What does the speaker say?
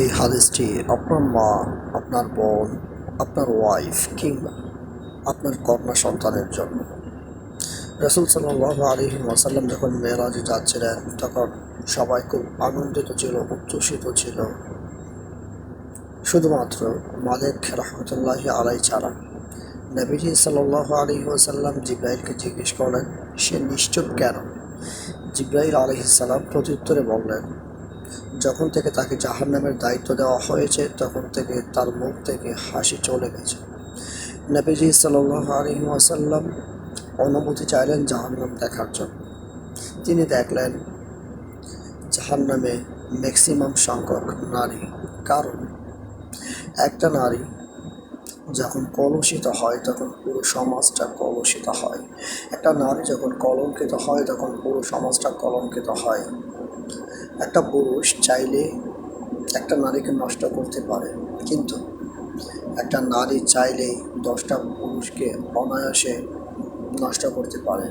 এই হাদিসটি আপনার মা, আপনার বোন, আপনার ওয়াইফ কিংবা আপনার কন্যা সন্তানের জন্য। রসুল সাল্লাহ আলী ওয়াসাল্লাম যখন মেয়েরাজে যাচ্ছিলেন, তখন সবাই খুব আনন্দিত ছিল, উচ্ছ্বসিত ছিল। শুধুমাত্র মালিক রহমতুল্লাহ আলাই ছাড়া। নবীজি সাল্লাহ আলী ওয়াসাল্লাম জিব্রাইলকে জিজ্ঞেস করলেন, সে নিশ্চুপ কেন? জিব্রাইল আলহিসাল্লাম প্রত্যুত্তরে বললেন যখন থেকে তাকে জাহান্নামের দায়িত্ব দেওয়া হয়েছে, তখন থেকে তার মুখ থেকে হাসি চলে গেছে। নবীজি সাল্লাহ আলী ওয়াসাল্লাম অনুমতি চাইলেন জাহান্নাম দেখার জন্য। তিনি দেখলেন জাহান্নামে ম্যাক্সিমাম সংখ্যক নারী। কারণ একটা নারী যখন কলুষিত হয়, তখন পুরো সমাজটা কলুষিত হয়। একটা নারী যখন কলঙ্কিত হয়, তখন পুরো সমাজটা কলঙ্কিত হয়। একটা পুরুষ চাইলে একটা নারীকে নষ্ট করতে পারে, কিন্তু একটা নারী চাইলেই দশটা পুরুষকে অনায়াসে নষ্ট করতে পারে।